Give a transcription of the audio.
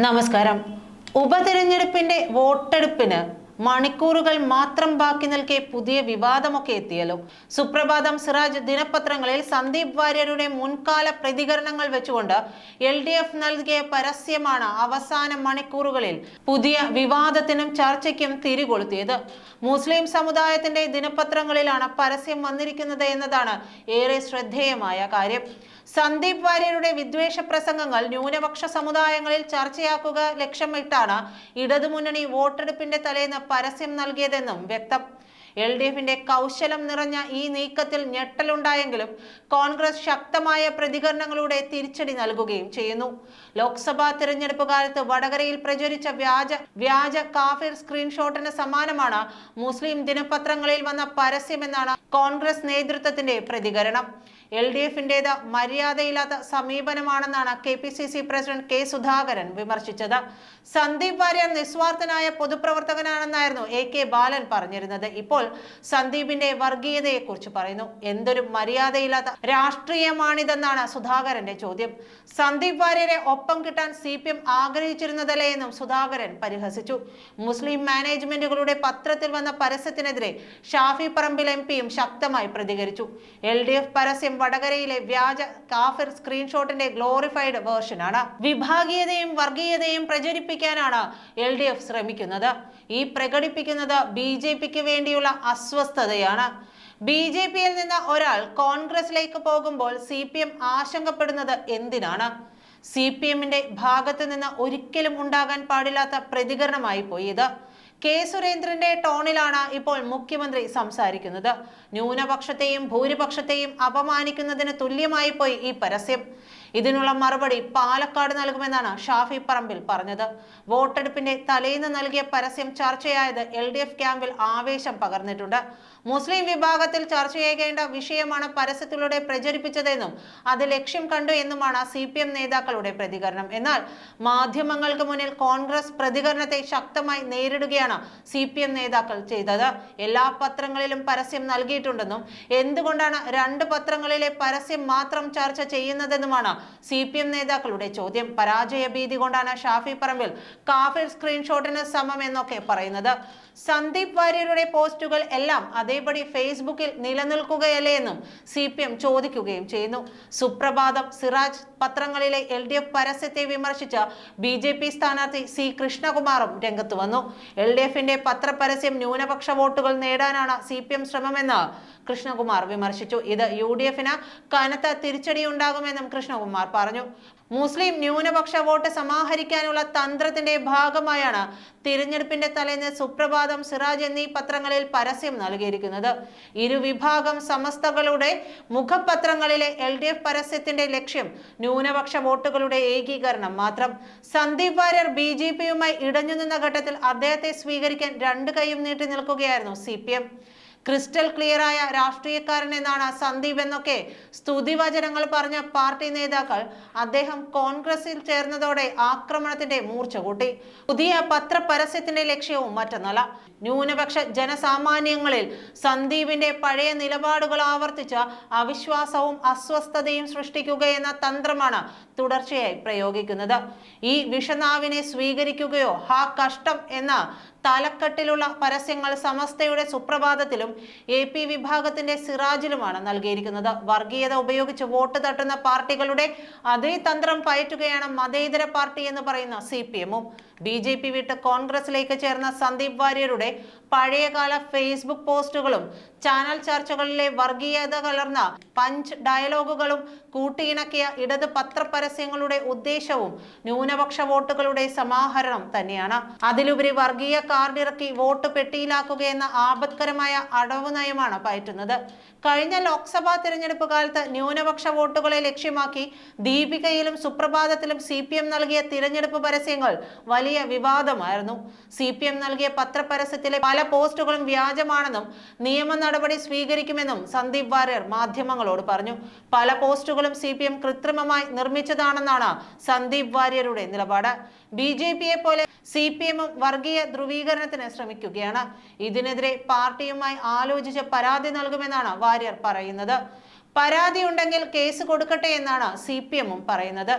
നമസ്കാരം. ഉപതെരഞ്ഞെടുപ്പിന്റെ വോട്ടെടുപ്പിന് മണിക്കൂറുകൾ മാത്രം ബാക്കി നിൽക്കെ പുതിയ വിവാദമൊക്കെ എത്തിയല്ലോ. സുപ്രഭാതം സിറാജ് ദിനപത്രങ്ങളിൽ സന്ദീപ് വാര്യരുടെ മുൻകാല പ്രതികരണങ്ങൾ വെച്ചുകൊണ്ട് എൽ ഡി എഫ് നൽകിയ പരസ്യമാണ് അവസാന മണിക്കൂറുകളിൽ പുതിയ വിവാദത്തിനും ചർച്ചയ്ക്കും തിരികൊളുത്തിയത്. മുസ്ലിം സമുദായത്തിന്റെ ദിനപത്രങ്ങളിലാണ് പരസ്യം വന്നിരിക്കുന്നത് എന്നതാണ് ഏറെ ശ്രദ്ധേയമായ കാര്യം. സന്ദീപ് വാര്യരുടെ വിദ്വേഷ പ്രസംഗങ്ങൾ ന്യൂനപക്ഷ സമുദായങ്ങളിൽ ചർച്ചയാക്കുക ലക്ഷ്യമിട്ടാണ് ഇടതുമുന്നണി വോട്ടെടുപ്പിന്റെ തലേന്ന് പരസ്യം നൽകിയതെന്നും വ്യക്തം. എൽ ഡി എഫിന്റെ കൗശലം നിറഞ്ഞ ഈ നീക്കത്തിൽ ഞെട്ടലുണ്ടായെങ്കിലും കോൺഗ്രസ് ശക്തമായ പ്രതികരണങ്ങളുടെ തിരിച്ചടി നൽകുകയും ചെയ്യുന്നു. ലോക്സഭാ തിരഞ്ഞെടുപ്പ് കാലത്ത് വടകരയിൽ പ്രചരിച്ച വ്യാജ വ്യാജ കാഫിർ സ്ക്രീൻഷോട്ടിന് സമാനമാണ് മുസ്ലിം ദിനപത്രങ്ങളിൽ വന്ന പരസ്യമെന്നാണ് കോൺഗ്രസ് നേതൃത്വത്തിന്റെ പ്രതികരണം. എൽ ഡി എഫിന്റേത് മര്യാദയില്ലാത്ത സമീപനമാണെന്നാണ് K P C C president K Sudhakaran വിമർശിച്ചത്. Sandeep Warrier നിസ്വാർത്ഥനായ പൊതുപ്രവർത്തകനാണെന്നായിരുന്നു എ കെ ബാലൻ പറഞ്ഞിരുന്നത്. ഇപ്പോൾ സന്ദീപിന്റെ വർഗീയതയെക്കുറിച്ച് പറയുന്നു. എന്തൊരു മര്യാദയില്ലാത്ത രാഷ്ട്രീയമാണിതെന്നാണ് സുധാകരന്റെ ചോദ്യം. സന്ദീപ് വാര്യരെ ഒപ്പം കിട്ടാൻ സി പി എം ആഗ്രഹിച്ചിരുന്നതല്ലേ എന്നും സുധാകരൻ പരിഹസിച്ചു. മുസ്ലിം മാനേജ്മെന്റുകളുടെ പത്രത്തിൽ വന്ന പരസ്യത്തിനെതിരെ ഷാഫി പറമ്പിൽ എം പിയും ശക്തമായി പ്രതികരിച്ചു. എൽ ഡി എഫ് പരസ്യം വടകരയിലെ വ്യാജ കാഫിർ സ്ക്രീൻഷോട്ടിന്റെ ഗ്ലോറിഫൈഡ് വേർഷനാണ് വിഭാഗീയതയും വർഗീയതയും പ്രചരിപ്പിക്കാനാണ് എൽ ഡി എഫ് ശ്രമിക്കുന്നത്. ഈ പ്രകടിപ്പിക്കുന്നത് ബി ജെ പിക്ക് വേണ്ടിയുള്ള അസ്വസ്ഥതയാണ്. ബി ജെ പിയിൽ നിന്ന് ഒരാൾ കോൺഗ്രസിലേക്ക് പോകുമ്പോൾ സി പി എം ആശങ്കപ്പെടുന്നത് എന്തിനാണ്? സി പി എമ്മിന്റെ ഭാഗത്ത് നിന്ന് ഒരിക്കലും ഉണ്ടാകാൻ പാടില്ലാത്ത പ്രതികരണമായി പോയി ഇത്. കെ സുരേന്ദ്രന്റെ ടോണിലാണ് ഇപ്പോൾ മുഖ്യമന്ത്രി സംസാരിക്കുന്നത്. ന്യൂനപക്ഷത്തെയും ഭൂരിപക്ഷത്തെയും അപമാനിക്കുന്നതിന് തുല്യമായി പോയി ഈ പരസ്യം. ഇതിനുള്ള മറുപടി പാലക്കാട് നൽകുമെന്നാണ് ഷാഫി പറമ്പിൽ പറഞ്ഞത്. വോട്ടെടുപ്പിന്റെ തലേന്ന് നൽകിയ പരസ്യം ചർച്ചയായത് എൽ ഡി എഫ് ക്യാമ്പിൽ ആവേശം പകർന്നിട്ടുണ്ട്. മുസ്ലിം വിഭാഗത്തിൽ ചർച്ച ചെയ്യേണ്ട വിഷയമാണ് പരസ്യത്തിലൂടെ പ്രചരിപ്പിച്ചതെന്നും അത് ലക്ഷ്യം കണ്ടു എന്നുമാണ് സി പി എം നേതാക്കളുടെ പ്രതികരണം. എന്നാൽ മാധ്യമങ്ങൾക്ക് മുന്നിൽ കോൺഗ്രസ് പ്രതികരണത്തെ ശക്തമായി നേരിടുകയാണ് സി പി എം നേതാക്കൾ ചെയ്തത്. എല്ലാ പത്രങ്ങളിലും പരസ്യം നൽകിയിട്ടുണ്ടെന്നും എന്തുകൊണ്ടാണ് രണ്ട് പത്രങ്ങളിലെ പരസ്യം മാത്രം ചർച്ച ചെയ്യുന്നതെന്നുമാണ് സി പി എം നേതാക്കളുടെ ചോദ്യം പരാജയഭീതി കൊണ്ടാണ് ഷാഫി പറമ്പിൽ കാഫിർ സ്ക്രീൻഷോട്ടിന് സമം എന്നൊക്കെ പറയുന്നത്. സന്ദീപ് വാര്യരുടെ പോസ്റ്റുകൾ എല്ലാം അതേപടി ഫേസ്ബുക്കിൽ നിലനിൽക്കുകയല്ലേ എന്നും സി പി എം ചോദിക്കുകയും ചെയ്യുന്നു. സുപ്രഭാതം സിറാജ് പത്രങ്ങളിലെ എൽ ഡി എഫ് പരസ്യത്തെ വിമർശിച്ച ബി ജെ പി സ്ഥാനാർത്ഥി സി കൃഷ്ണകുമാറും രംഗത്ത് വന്നു. എൽ ഡി എഫിന്റെ പത്രപരസ്യം ന്യൂനപക്ഷ വോട്ടുകൾ നേടാനാണ് സി പി എം ശ്രമമെന്ന് കൃഷ്ണകുമാർ വിമർശിച്ചു. ഇത് യു ഡി എഫിന് കനത്ത തിരിച്ചടിയുണ്ടാകുമെന്നും കൃഷ്ണകുമാർ പറഞ്ഞു മുസ്ലിം ന്യൂനപക്ഷ വോട്ട് സമാഹരിക്കാനുള്ള തന്ത്രത്തിന്റെ ഭാഗമായാണ് തിരഞ്ഞെടുപ്പിന്റെ തലേന്ന് സുപ്രഭാതം സിറാജ് എന്നീ പത്രങ്ങളിൽ പരസ്യം നൽകിയിരിക്കുന്നത്. ഇരുവിഭാഗം സമസ്തകളുടെ മുഖപത്രങ്ങളിലെ എൽ ഡി എഫ് പരസ്യത്തിന്റെ ലക്ഷ്യം ന്യൂനപക്ഷ വോട്ടുകളുടെ ഏകീകരണം മാത്രം. സന്ദീപ് വാര്യർ ബി ജെ പിയുമായി ഇടഞ്ഞു നിന്ന ഘട്ടത്തിൽ അദ്ദേഹത്തെ സ്വീകരിക്കാൻ രണ്ട് കൈയും നീട്ടി നിൽക്കുകയായിരുന്നു C P M. Crystal clear ആയ രാഷ്ട്രീയക്കാരൻ എന്നാണ് സന്ദീപ് എന്നൊക്കെ സ്തുതിവചനങ്ങൾ പറഞ്ഞ പാർട്ടി നേതാക്കൾ അദ്ദേഹം കോൺഗ്രസിൽ ചേർന്നതോടെ ആക്രമണത്തിന്റെ മൂർച്ച കൂട്ടി. പുതിയ പത്രപരസ്യത്തിന്റെ ലക്ഷ്യവും മറ്റൊന്നല്ല. ന്യൂനപക്ഷ ജനസാമാന്യങ്ങളിൽ സന്ദീപിന്റെ പഴയ നിലപാടുകൾ ആവർത്തിച്ച അവിശ്വാസവും അസ്വസ്ഥതയും സൃഷ്ടിക്കുക എന്ന തന്ത്രമാണ് തുടർച്ചയായി പ്രയോഗിക്കുന്നത്. ഈ വിഷനാവിനെ സ്വീകരിക്കുകയോ ഹാ കഷ്ടം എന്ന തലക്കെട്ടിലുള്ള പരസ്യങ്ങൾ സമസ്തയുടെ സുപ്രഭാതത്തിലും എ പി വിഭാഗത്തിന്റെ സിറാജിലുമാണ് നൽകിയിരിക്കുന്നത്. വർഗീയത ഉപയോഗിച്ച് വോട്ട് തട്ടുന്ന പാർട്ടികളുടെ അതേ തന്ത്രം പയറ്റുകയാണ് മതേതര പാർട്ടി എന്ന് പറയുന്ന സി പി എമ്മും. ബി ജെ പി വിട്ട് കോൺഗ്രസിലേക്ക് ചേർന്ന സന്ദീപ് വാര്യരുടെ പഴയകാല ഫേസ്ബുക്ക് പോസ്റ്റുകളും ചാനൽ ചർച്ചകളിലെ വർഗീയത കലർന്ന പഞ്ച് ഡയലോഗുകളും കൂട്ടിയിണക്കിയ ഇടത് പത്രപരസ്യങ്ങളുടെ ഉദ്ദേശവും ന്യൂനപക്ഷ വോട്ടുകളുടെ സമാഹരണം തന്നെയാണ്. അതിലുപരി വർഗീയ കാർഡിറക്കി വോട്ട് പെട്ടിയിലാക്കുക എന്ന ആപത്കരമായ അടവ് നയമാണ് പയറ്റുന്നത്. കഴിഞ്ഞ ലോക്സഭാ തിരഞ്ഞെടുപ്പ് കാലത്ത് ന്യൂനപക്ഷ വോട്ടുകളെ ലക്ഷ്യമാക്കി ദീപികയിലും സുപ്രഭാതത്തിലും സി നൽകിയ തിരഞ്ഞെടുപ്പ് പരസ്യങ്ങൾ വലിയ വിവാദമായിരുന്നു. സി പി എം നൽകിയ പത്രപരസ്യത്തിലെ പല പോസ്റ്റുകളും വ്യാജമാണെന്നും നിയമ നടപടി സ്വീകരിക്കുമെന്നും സന്ദീപ് വാര്യർ മാധ്യമങ്ങളോട് പറഞ്ഞു. പല പോസ്റ്റുകളും സി പി എം കൃത്രിമമായി നിർമ്മിച്ചതാണെന്നാണ് സന്ദീപ് വാര്യരുടെ നിലപാട്. ബി ജെ പിയെ പോലെ സി പി എമ്മും വർഗീയ ധ്രുവീകരണത്തിന് ശ്രമിക്കുകയാണ്. ഇതിനെതിരെ പാർട്ടിയുമായി ആലോചിച്ച് പരാതി നൽകുമെന്നാണ് വാര്യർ പറയുന്നത്. പരാതി ഉണ്ടെങ്കിൽ കേസ് കൊടുക്കട്ടെ എന്നാണ് സി പി എമ്മും പറയുന്നത്.